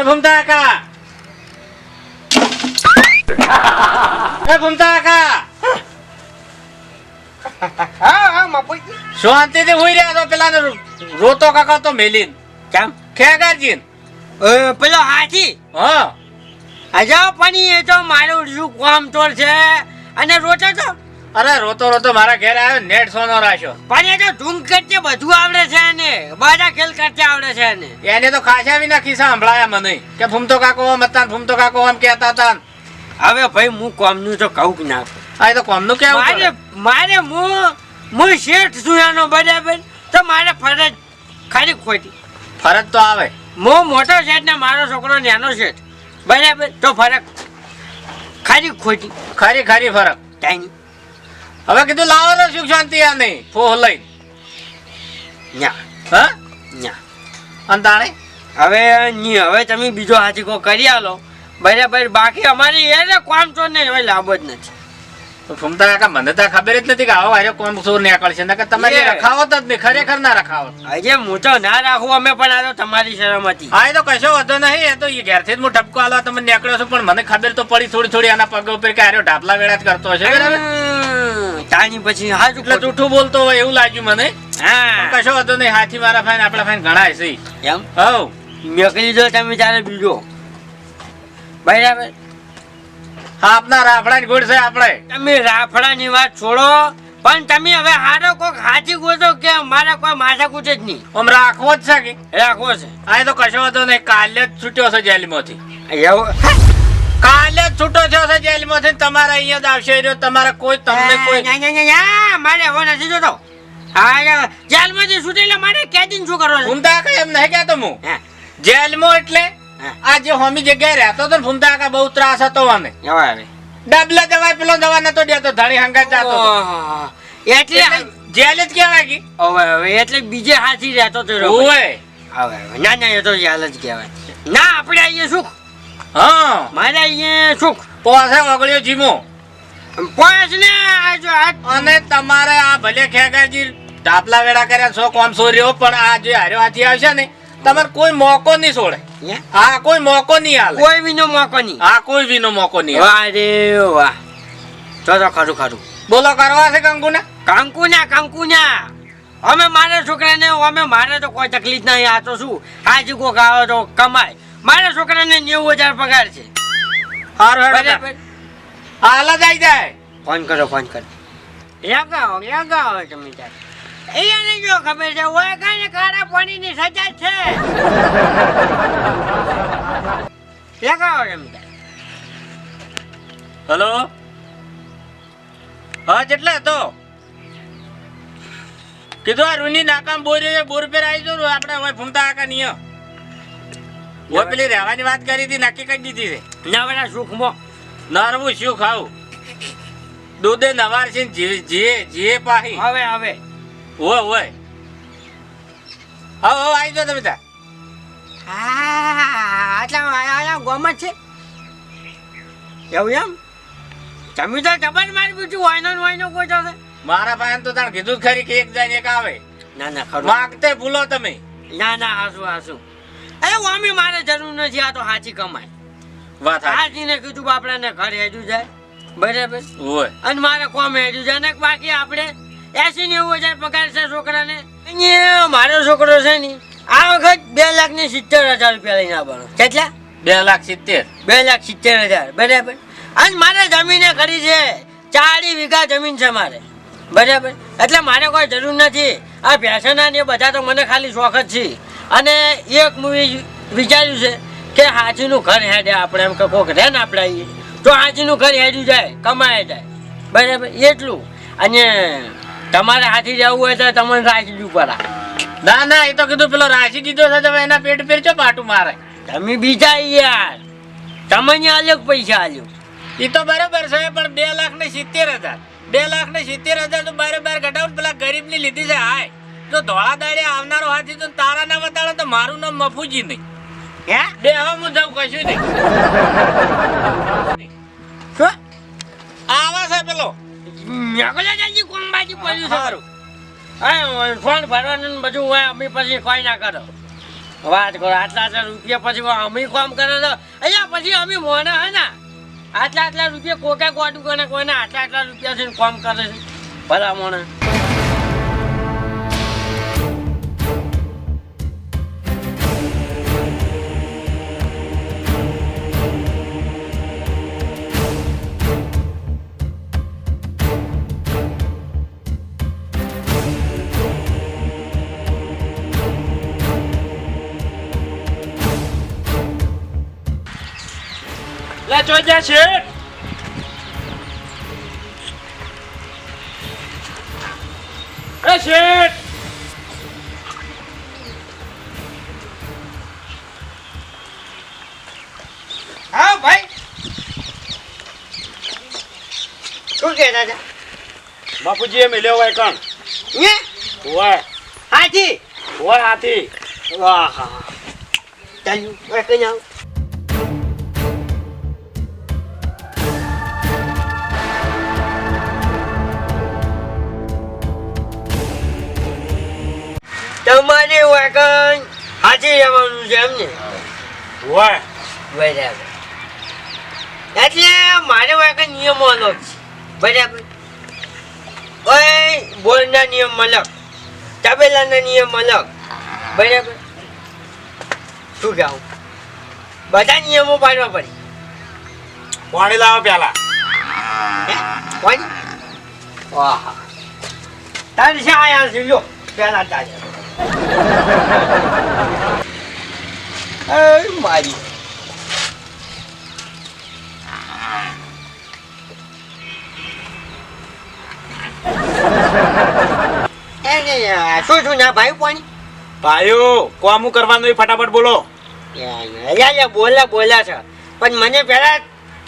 એ ભૂમતા કાકા. એ ભૂમતા કાકા. હા હા હોઈ રહ્યા તો પેલા રોતો કાકા તો મેલીન. કેમ? ખેગારજી એ પેલો હાથી હા. અજા પણ એ તો મારું શું કામ ચોર છે. અને રોટો તો અરે રોતો રોતો મારા ઘેર આવ્યો નેટ સોનો રાખ્યો. પણ એ તો ઢૂંગ કરતે બધું આવડે છે એને. બધા ખેલ કરતે આવડે છે એને. એને તો ખાસા વિના ખિસ્સા સંભળાયા મને. કે ફૂમતો કાકો આમ હતા ને ફૂમતો કાકો આમ કહેતા હતા હવે ભાઈ હું કોમનું તો કહું કે ના આ તો કોમનું કેવું મારે. મારે હું હું શેઠ છું એનો બરાબર. તો મારે ફરજ ખાલી ખોટી. ફરજ તો આવે. હું મોટો શેઠ ને મારો છોકરો નાનો શેઠ. બરાબર? તો ફરક ખારી ખોટી. ખરી ખરી ફરક. ટાઈમ હવે કીધું લાવો ને સુખ શાંતિ આ નહીં ફોહ લઈ ન્યા. હા? ન્યા. અને તાણે? હવે ની હવે તમે બીજો હાથી કો કરી આલો. બરાબર, બાકી અમારી એને કોમ તો નહીં હવે લાભ જ નથી. ફૂમતા કાકા મને તો ખબર જ નથી કે આવો હારે કોમ સોર નીકળશે નકર તમારી એ. જ નહીં ખરેખર ના રખાવો હજે હું તો ના રાખું અમે પણ આ તો તમારી શરમ હતી હા એ તો કશો વાંધો નહીં એ તો એ ઘેરથી જ હું તમે નીકળ્યો છું પણ મને ખબર તો પડી થોડી થોડી આના પગ ઉપર કે આર્યો ઢાપલા વેળા જ કરતો હશે તાણી પછી હા એટલે જૂઠું બોલતો હોય એવું લાગ્યું મને. હા. કશો વાંધો નહીં હાથી મારા ફાઈન આપણા ફાઈન ઘણા છે એમ? હવ મેકલી દો તમે તારે બીજો. બરાબર? આપના રાફડા ગુડ છે આપણે. તમે રાફડાની વાત છોડો પણ તમે હવે હારો કોક હાથી ગોતો કે મારે કોઈ માથા કૂટે જ નહીં? આમ રાખવો જ છે કે? રાખવો છે. આ તો કશો વાંધો નહીં કાલે જ છૂટ્યો છે જેલમાંથી. એવું? કાલે જ છૂટો થયો છે જેલમાંથી ને તમારા અહીંયા જ આવશે. રહ્યો તમારા કોઈ તમને કોઈ. ના, ના, ના, ના, મારે એવો નથી જોતો. હા જેલમાંથી છૂટેલા મારે કેદીન શું કરો હું તા કઈ એમ નહીં કહેતો હું. હા, જેલમાં એટલે. આ જે હોમી જગ્યાએ રહેતો હતો ભૂમતા ફૂમતા બહુ ત્રાસ હતો અમે ડાબલા. દવાઈ પેલો દવા નતો દેતો ધણી હંગા. ઓહો. એટલે જેલ જ કહેવાય કે. હવે હવે એટલે બીજે હાથી રહેતો તો. ઓય હવે ના ના એ તો જેલ જ કહેવાય. ના આપણે અહીંયા સુખ. હા. મારે અહીંયા સુખ. પોસે ઓગળ્યો જીમો. પોસ ને આજો અને તમારે આ ભલે ખેગાજી ઢાપલા વેડા કર્યા છો કોમ સોર્યો પણ આ જે હાર્યો હાથી આવશે ને તમારે કોઈ મોકો નહીં છોડે. હે? કોઈ મોકો નહીં હાલે કોઈ બીનો મોકો નહીં. હા કોઈ બીનો મોકો નહીં અરે વાહ તો તો ખરું ખરું બોલો કરવા છે કંકુના? કંકુના કંકુના. અમે મારા છોકરાને અમે મારે તો કોઈ તકલીફ નહીં આ તો શું? હાજી કોક આવે તો કમાય. મારા છોકરાને નેવું હજાર પગાર છે. સારું હાલ જ આઈ જાય. ફોન કરો ફોન કરો. લગાવો લગાવો તમે તાર. એને જો ખબર છે ઓય કાંઈ ને કાળા પાણીની સજા છે. લગાવો એમ. હલો? હા જેટલા હતો? કીધું આ રૂની નાકામ બોર છે બોર પેર આવી જો આપણે હવે ફૂમતા આકા નિયમ ઓય પેલી રહેવાની વાત કરી હતી નક્કી કરી દીધી છે. નવરા સુખમાં નરવું શું ખાવું? દૂધે નવાર છે ને જીએ જીએ પાહી. હવે હવે. ઓય ઓય. હા આવી જાઓ તમે ત્યાં. હા આટલા ગોમત છે. એવું એમ? તમે તો જબર મારી પૂછ્યું વાયનો વાયનો કોઈ છે મારા ભાઈ તો તાણ કીધું ખરી કે એક જાય એક આવે. ના ના ખરું. માગતે ભૂલો તમે. ના ના હાસુ હાસુ એ વામી મારે જરૂર નથી આ તો હાચી કમાય વાત. હાચીને કીધું બાપડાને ઘર હેડ્યું જાય. બરાબર? ઓય. અને મારે કોમ હેડ્યું જાય ને બાકી આપણે એસી નેવું હજાર પગાર છે છોકરાને. અહીંયા મારો છોકરો છે ને આ વખત બે લાખ ને સિત્તેર હજાર રૂપિયા લઈને આવવાનો. કેટલા? બે લાખ સિત્તેર. બે લાખ સિત્તેર હજાર બરાબર. અને મારે જમીને કરી છે ચાળી વીઘા જમીન છે મારે. બરાબર. એટલે મારે કોઈ જરૂર નથી. આ ભેંસના ને બધા તો મને ખાલી શોખ જ છે. અને એક મૂવી વિચાર્યું છે કે હાજીનું ઘર હેડે આપણે એમ કે કોક રહે ને આપણે આવીએ તો હાજીનું ઘર હેડ્યું જાય કમાય જાય. બરાબર. એટલું. અને તમારે હાથી જવું હોય તો તમને રાખી દઉં પડે. ના ના એ તો કીધું પેલો રાશી દીધો છે તમે એના પેટ પર પાટું મારે. તમે બીજા યાર. તમને આલ્યો પૈસા આલ્યો? એ તો બરાબર છે પણ બે લાખ ને સિત્તેર હજાર. બે લાખ ને સિત્તેર હજાર તો બારે બાર ઘટાડો પેલા ગરીબની લીધી છે હાય. જો ધોળા દાડે આવનારો હાથી તો તારા ના બતાડે તો મારું નામ મફુજી નહીં. હે? બે હવે હું જાઉં કશું નહીં. આવા છે પેલો. મેકલા જલ્દી કોણ બાજુ પડ્યું સારું હા ફોન ભરવાનું બધું હોય, અમે પછી કોઈ ના કરો. વાત કરો, આટલા આટલા રૂપિયા પછી અમે કોમ કરે તો અહીંયા પછી અમે મોના હે ને? આટલા આટલા રૂપિયા કોકે કોટું કોને કોઈને આટલા આટલા રૂપિયા છે કોમ કરે છે? ભલા મોણા લે ચોજા શેઠ એ શેઠ હા ભાઈ શું કહેતા હતા બાપુજી એ મિલ્યો હોય કણ ને હોય હાજી હોય હાથી વાહ હા ચાલ્યું હવે કઈ આવું તમારે વાગણ હાજી રહેવાનું છે બરાબર. એટલે મારે વાગણ નિયમો અલગ છે. બરાબર? ઓય બોલના નિયમ અલગ. તબેલાના નિયમ અલગ. બરાબર? શું કહું બધા નિયમો પાડવા પડે. પાણી લાવો પેલા? કોણ વાહ. તારી શા આયા છે લ્યો. પેલા તારે. મારી શું છું ના ભાઈ પાણી ભાઈઓ કોમું કરવાનું ફટાફટ બોલો બોલ્યા બોલ્યા છે પણ મને પહેલા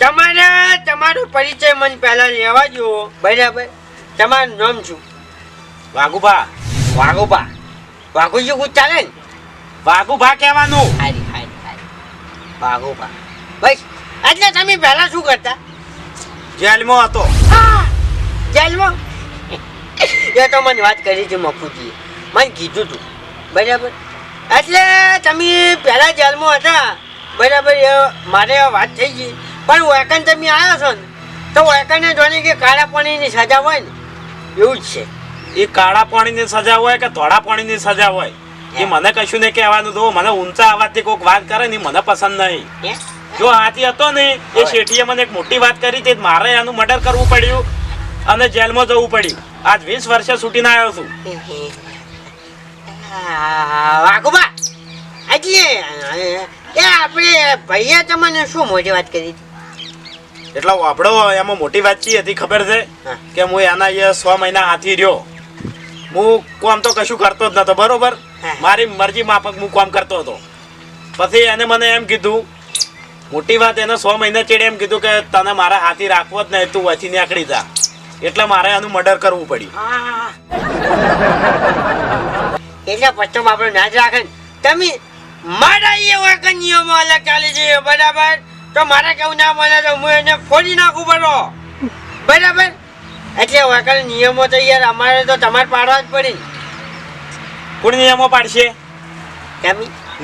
તમારે તમારો પરિચય મને પહેલા લેવા દો બરાબર તમારું નામ શું વાઘુભા વાઘુબા વાઘુજી કુછ ચાલે ને? વાઘુભા કહેવાનું. હારી હારી હારી. વાઘુબા બસ એટલે તમે પહેલા શું કરતા? જેલમાં હતો. જેલમાં? એ તો મને વાત કરી હતી મફુજીએ. મને કીધું તું. બરાબર? એટલે તમે પહેલાં જેલમાં હતા. બરાબર એ મારે વાત થઈ ગઈ. પણ વેકન તમે આવ્યા છો ને તો વેકનને જોઈને કે કાળા પાણીની સજા હોય ને? એવું જ છે. એ કાળા પાણીની સજા હોય કે ધોળા પાણીની સજા હોય એ મને કશું નહીં કહેવાનું. તો મને ઊંચા અવાજથી કોઈક વાત કરે ને મને પસંદ નહીં. જો હાથી હતો ને એ શેઠીએ મને એક મોટી વાત કરી તે મારે એનું મર્ડર કરવું પડ્યું અને જેલમાં જવું પડ્યું. આજ વીસ વર્ષે છૂટીને આવ્યો છું. વાઘુબા એટલે એ આપણે ભૈયા તમને શું મોટી વાત કરી એટલે વાપડો એમાં મોટી વાત ચી હતી ખબર છે? કે હું એના સો મહિના હાથી રહ્યો. હું કોમ તો કશું કરતો જ નતો બરોબર? મારી મરજી માફક હું કોમ કરતો હતો. પછી એને મને એમ કીધું મોટી વાત એને સો મહિના ચેડે એમ કીધું કે તને મારા હાથી રાખવો જ નહીં તું વચી નીકળી જા. એટલે મારે એનું મર્ડર કરવું પડ્યું. એટલે પછી આપણે ના જ રાખે. તમે મારા એ વાંકા નિયમો અલગ ચાલી છે બરાબર? તો મારે કેવું ના મને તો હું એને ફોડી નાખું બરો બરાબર? એટલે વાંકા નિયમો તો યાર અમારે તો તમારે પાડવા જ પડી. કોણ નિયમો પાડશે?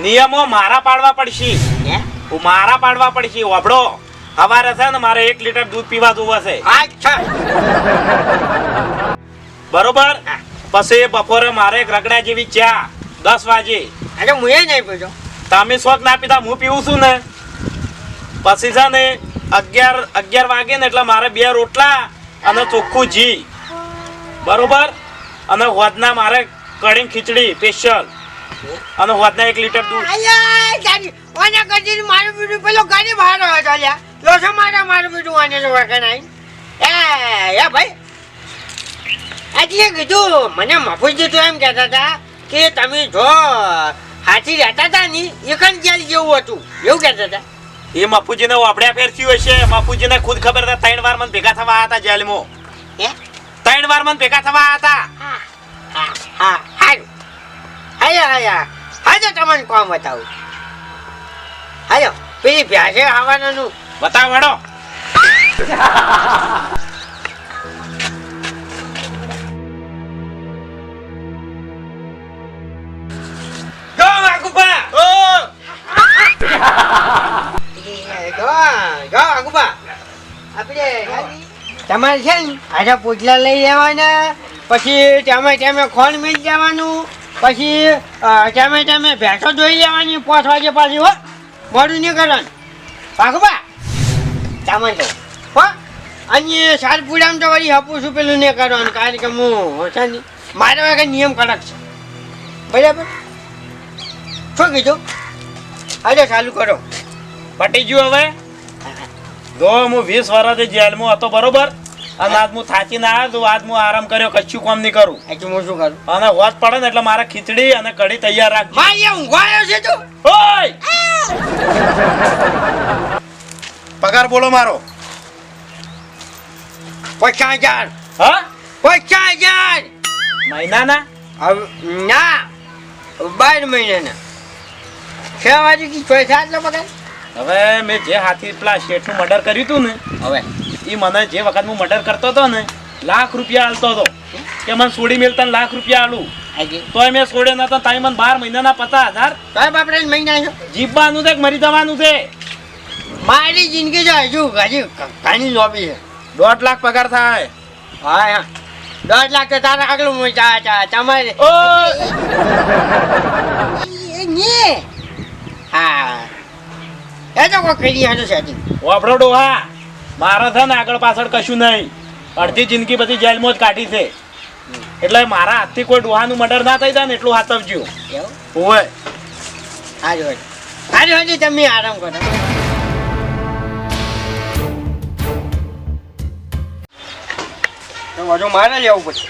નિયમો મારા પાડવા પડશે. હું? મારા પાડવા પડશે. વાપડો સવારે છે ને મારે એક લીટર દૂધ પીવા જોવા છે. બરોબર? પછી બપોરે મારે એક રગડા જેવી ચા દસ વાગે. અરે હું એ નહીં પીજો તમે શોખ ના પીતા હું પીવું છું ને? પછી છે ને અગિયાર અગિયાર વાગે ને એટલે મારે બે રોટલા અને ચોખ્ખું ઘી. બરોબર? અને હોદના મારે કઢી ખીચડી સ્પેશિયલ અને હોદના એક લીટર દૂધ. ઓના કરતી મારું બીજું પેલો ગાડી બહાર આવ્યો તો અલ્યા. લોસો મારા, મારું બીજું આને તો એ એ ભાઈ. એટલે કીધું, મને મફુજી તો એમ કહેતા હતા કે તમે જો હાથી રહેતા હતા ને એ કણ જેલ જેવું હતું. એવું કહેતા હતા. એ મફુજીને વાપડ્યા ફેરથી હશે મફુજીને ખુદ ખબર હતા ત્રણ વાર મને ભેગા થવા આવ્યા હતા જેલમાં. ત્રણ વાર મને ભેગા થવા આવ્યા હતા. હા હા હા હાયા હાયા હાજો તમને કોમ બતાવું. હાલો પેલી ભ્યાસે આવવાનું. બતાવ વડો જો વાકુપા ઓ! તમારે છે ને આજે પૂજલા લઈ લેવાના પછી તમે તમે ખોણ મીલ જવાનું પછી તમે તમે ભેંસો જોઈ લેવાની પાંચ વાગે પાછી હો. મોડું નહીં કરવાનું. પાકુબા તમે તો. હો. અને સારપુડામાં તો વળી હપું છું પેલું નહીં કરવાનું કારણ કે હું છે ને મારા વાગે નિયમ કડક છે. બરાબર? શું કીધું? આજે ચાલુ કરો. પટી ગયું હવે? જો હું વીસ વર્ષથી જેલમાં હતો બરોબર? અને આજ હું થાચીને આવ્યો તો આજ હું આરામ કર્યો કશું કામ નહીં કરું. એટલે હું શું કરું? અને હોત પડે ને એટલે મારે ખીચડી અને કઢી તૈયાર રાખજો માં અહીંયા ઊંઘવાયો છે તું? ઓય! પગાર બોલો મારો. પચાસ હજાર હા? પચાસ હજાર મહિનાના? હવે ના. બાર મહિનાના. છ વાગે પૈસા નો પગાર? હવે મેં જે હાથી પેલા શેઠનું મર્ડર કર્યું હતું ને હવે એ મને જે વખત હું મર્ડર કરતો હતો ને લાખ રૂપિયા આલતો હતો કે મને સોડી મેલતા લાખ રૂપિયા આલું તોય મેં સોડે નતો તાઈ મને બાર મહિનાના પચાસ હજાર તો બાપડે મહિના જીવવાનું છે કે મરી જવાનું છે મારી જિંદગી જાય હજુ હજી ઘણી લોબી છે દોઢ લાખ પગાર થાય હા હા દોઢ લાખ તો તારા આગળ હું ચા ચા તમારે ઓ હા એ તો કોઈ કરી સેટિંગ વાપરો ડોહા મારે છે ને આગળ પાછળ કશું નહીં. અડધી જિંદગી બધી જેલમાં જ કાઢી છે. એટલે મારા હાથથી કોઈ ડોહાનું મર્ડર ના થઈ જાય ને એટલું હાથવજો. ઓય હારું હારું. હારું હારું તમે આરામ કરો. તો મારે લેવું પડશે.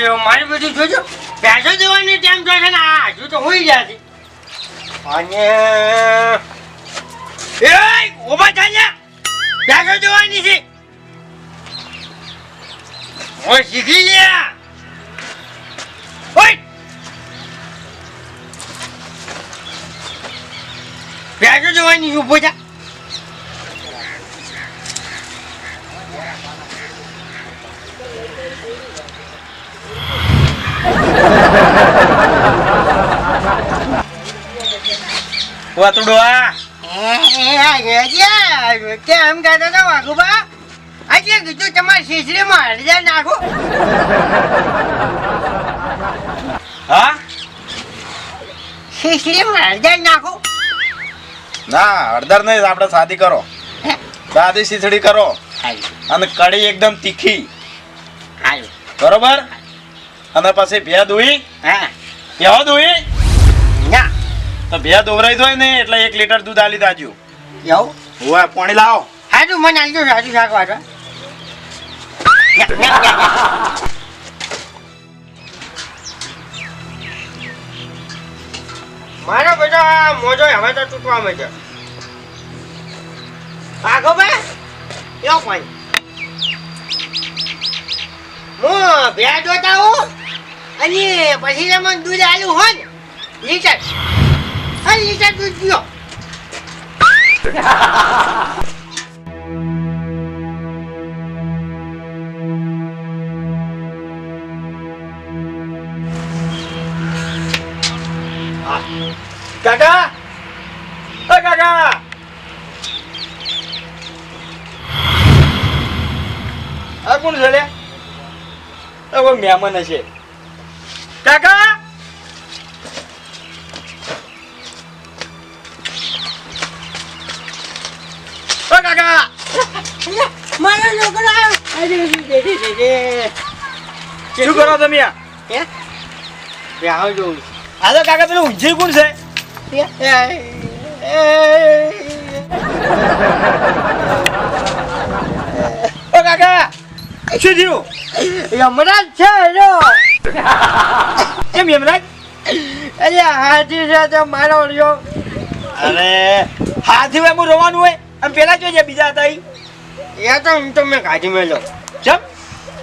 તારી મારે બધું જોજો. પૈસો દેવાની ટાઈમ જોશે ને હજુ તો હોઈ ગયા છે. અને એ, ઊભા થાય પૈસો દેવાની છે. ઓય શીખી ગયા ભેંસો દેવાની ઊભો થા. વાતું આ કેમ કહેતો હતો વાઘુબા આજે કીધું તમારે શીશડીમાં હળદર નાખો. હા? શીશડીમાં હળદર નાખો. ના હળદર નહીં આપણે સાદી કરો. સાદી ખીચડી કરો. અને કઢી એકદમ તીખી. બરોબર? અને પછી ભે દોઈ. હા. દોઈ. ના તો ભે દોવરાઈ દોય ને એટલે એક લીટર દૂધ આલી દાજો. એવું? હોય પાણી લાવો. હારું મને આલજો સાચું શાક વાટવા મારો બધો મોજો હવે તો તૂટવા માંડ્યો. આગો બે. યો પાણી. હું બે જોતા હું અને પછી મને દૂધ આલ્યું હોય ને લીટર હા લીટર દૂધ પીઓ કાકા ઓ કાકા આ કોણ છે લે કોઈ મહેમાન હશે કાકા શું કરો તમે આ? હે? રાહ જોઉં આ તો કાકા પેલું કોણ છે. ઓ કાકા શું થયું? યમરાજ છે એનો કેમ યમરાજ? અરે હાથી છે તો મારો રહ્યો. અરે હાથી એમ રોવાનું હોય? આમ પેલા જોઈએ બીજા હતા એ તો હું તો મેં કાઢી મેલો. ચમ?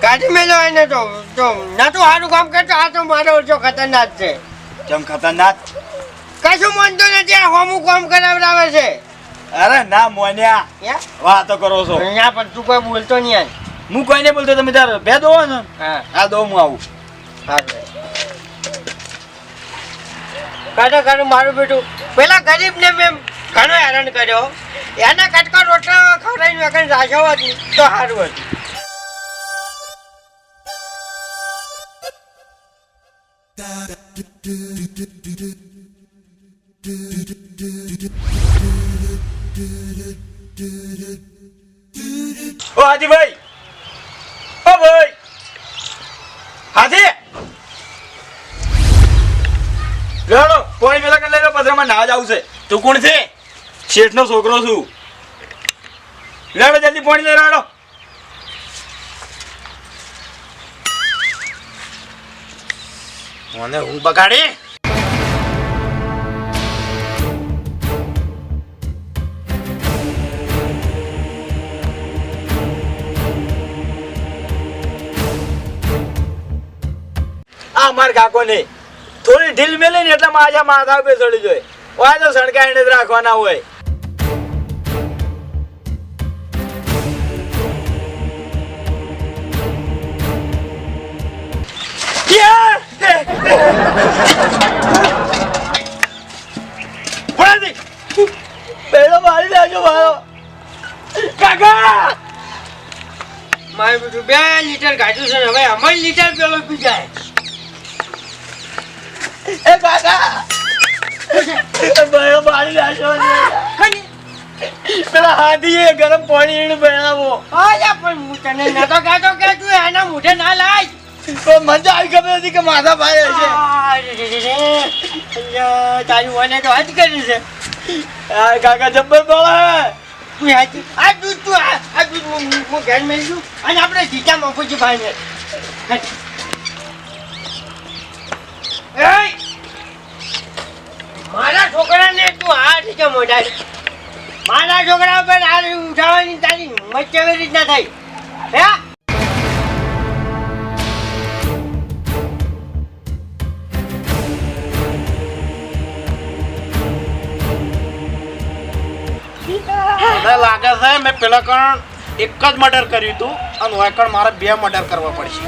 કાઢી મેલો એને તો તો ના તો સારું કામ કરતો આ તો મારો ઓછો ખતરનાક છે. કેમ ખતરનાક? કશું માનતો નથી આ હોમું કામ કરાવડાવે છે. અરે ના મોન્યા. વાહ વાતો કરો છો. અહીંયા પણ તું કોઈ બોલતો નહીં. હું કોઈને બોલતો તમે તાર બે દો ને. હા. આ દો હું આવું. સારું કાઢો કાઢો મારું બેટું. પેલા ગરીબને મેં ઘણો હેરાન કર્યો. એના કટકા રોટલા ખવડાવીને વગર રાખ્યો હોત તો સારું હતું. ઓ હાજીભાઈ! ઓ ભાઈ! હાજી! લેડો પાણી પેલા કરી લેજો પથરામાં નાવા જાવ છે. તું કોણ છે? શેઠનો છોકરો છું. લેડો જલ્દી પાણી લઈ રાડો. મને હું બગાડી? આ માર કાકો નહીં. થોડી ઢીલ મેલે ને એટલે માજા માથા ઉપર ચડી જાય વાય તો સણકાઈને જ રાખવાના હોય. પેલો મારી નાખ્યો મારો. કાકા! મારું બેટું બે લીટર કાઢ્યું છે ને હવે અમારી લીટર પેલો પી જાય. એ કાકા! પેલો મારી નાખ્યો છે. પેલા હાથીએ ગરમ પાણી એને બનાવો. અરે પણ હું તને નતો કહેતો કે તું એના મોઢે ના લાય. તો મને આવી ખબર હતી કે માથા ભાઈ હશે તારી મને તો કરી છે. આ કાકા જબ્બર બોલે. તું હાચી આ દૂધ તું આ દૂધ હું ઘેર અને આપણે જીતા મફુજી ભાઈ ને મારા છોકરાને તું આ રીતે મોઢા મારા છોકરા ઉપર આ રીતે ઉઠાવવાની તારી મત કેવી રીતના થઈ હે? મને લાગે છે મેં પેલા કણ એક જ મર્ડર કર્યું હતું અને કણ મારે બે મર્ડર કરવા પડશે.